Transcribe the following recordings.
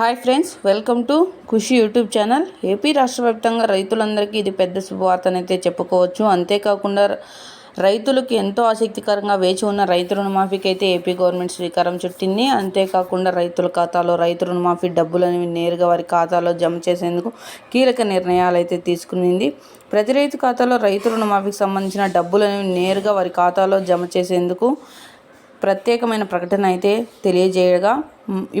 Hi friends welcome to Khushi YouTube channel. AP రాష్ట్ర వ్యాప్తంగా రైతులందరికీ ఇది పెద్ద శుభవార్తనైతే చెప్పుకోవచ్చు. అంతేకాకుండా రైతులకు ఎంతో ఆసక్తికరంగా వేచి ఉన్న రైతు రుణమాఫీకి అయితే ఏపీ గవర్నమెంట్ శ్రీకారం చుట్టింది. అంతేకాకుండా రైతుల ఖాతాలో రైతు రుణమాఫీ డబ్బులు అనేవి నేరుగా వారి ఖాతాలో జమ చేసేందుకు కీలక నిర్ణయాలు అయితే తీసుకునింది. ప్రతి రైతు ఖాతాలో రైతు రుణమాఫీకి సంబంధించిన డబ్బులు అనేవి నేరుగా వారి ఖాతాలో జమ చేసేందుకు ప్రత్యేకమైన ప్రకటన అయితే తెలియజేయగా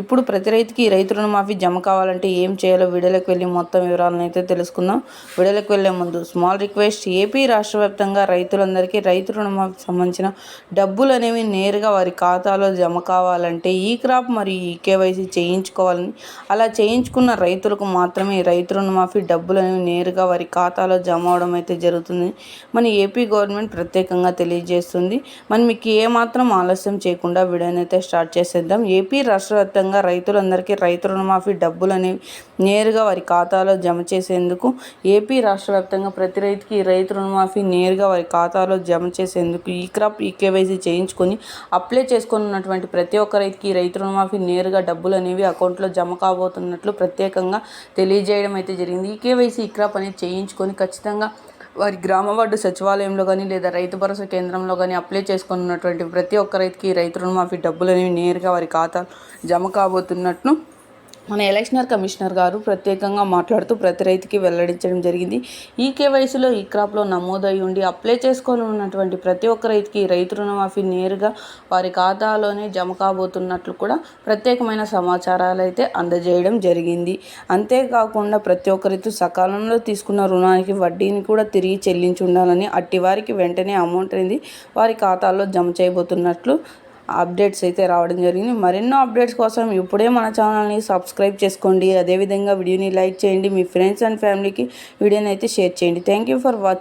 ఇప్పుడు ప్రతి రైతుకి రైతు రుణమాఫీ జమ కావాలంటే ఏం చేయాలో వీడియోలకు వెళ్ళి మొత్తం వివరాలను అయితే తెలుసుకుందాం. వీడియోలకు వెళ్ళే ముందు స్మాల్ రిక్వెస్ట్ ఏపీ రాష్ట్ర వ్యాప్తంగా రైతులందరికీ రైతు రుణమాఫీకి సంబంధించిన డబ్బులు అనేవి నేరుగా వారి ఖాతాలో జమ కావాలంటే ఈ క్రాప్ మరియు ఈ కేవైసీ చేయించుకోవాలని అలా చేయించుకున్న రైతులకు మాత్రమే రైతు రుణమాఫీ డబ్బులు అనేవి నేరుగా వారి ఖాతాలో జమ అవడం అయితే జరుగుతుంది. మన ఏపీ గవర్నమెంట్ ప్రత్యేకంగా తెలియజేస్తుంది. మరి మీకు ఏమాత్రం ఆలస్యం చేయకుండా వీడియోని అయితే స్టార్ట్ చేసేద్దాం. ఏపీ రాష్ట్ర దేశవ్యాప్తంగా రైతులందరికీ రైతు రుణమాఫీ డబ్బులు అనేవి నేరుగా వారి ఖాతాలో జమ చేసేందుకు ఏపీ రాష్ట్ర వ్యాప్తంగా ప్రతి రైతుకి రైతు రుణమాఫీ నేరుగా వారి ఖాతాలో జమ చేసేందుకు ఈ క్రాప్ ఈ కేవైసీ చేయించుకొని అప్లై చేసుకున్నటువంటి ప్రతి ఒక్క రైతుకి రైతు రుణమాఫీ నేరుగా డబ్బులు అనేవి అకౌంట్లో జమ కాబోతున్నట్లు ప్రత్యేకంగా తెలియజేయడం అయితే జరిగింది. ఈ కేవైసీ ఈ క్రాప్ అనేది చేయించుకొని ఖచ్చితంగా వారి గ్రామ వార్డు సచివాలయంలో కానీ లేదా రైతు భరోసా కేంద్రంలో కానీ అప్లై చేసుకున్నటువంటి ప్రతి ఒక్క రైతుకి రైతు రుణమాఫీ డబ్బులు అనేవి నేరుగా వారి ఖాతా జమ కాబోతున్నట్లు మన ఎలక్షనర్ కమిషనర్ గారు ప్రత్యేకంగా మాట్లాడుతూ ప్రతి రైతుకి వెల్లడించడం జరిగింది. ఈ కేవైసీలో ఈ క్రాప్లో నమోదై ఉండి అప్లై చేసుకొని ఉన్నటువంటి ప్రతి ఒక్క రైతుకి రైతు రుణమాఫీ నేరుగా వారి ఖాతాలోనే జమ కాబోతున్నట్లు కూడా ప్రత్యేకమైన సమాచారాలు అయితే అందజేయడం జరిగింది. అంతేకాకుండా ప్రతి ఒక్క రైతు సకాలంలో తీసుకున్న రుణానికి వడ్డీని కూడా తిరిగి చెల్లించి ఉండాలని అట్టి వారికి వెంటనే అమౌంట్ అనేది వారి ఖాతాల్లో జమ చేయబోతున్నట్లు అప్డేట్స్ అయితే రావడం జరిగింది. మరెన్నో అప్డేట్స్ కోసం ఇప్పుడే మన ఛానల్ని సబ్స్క్రైబ్ చేసుకోండి. అదేవిధంగా వీడియోని లైక్ చేయండి. మీ ఫ్రెండ్స్ అండ్ ఫ్యామిలీకి వీడియోని అయితే షేర్ చేయండి. Thank you for watching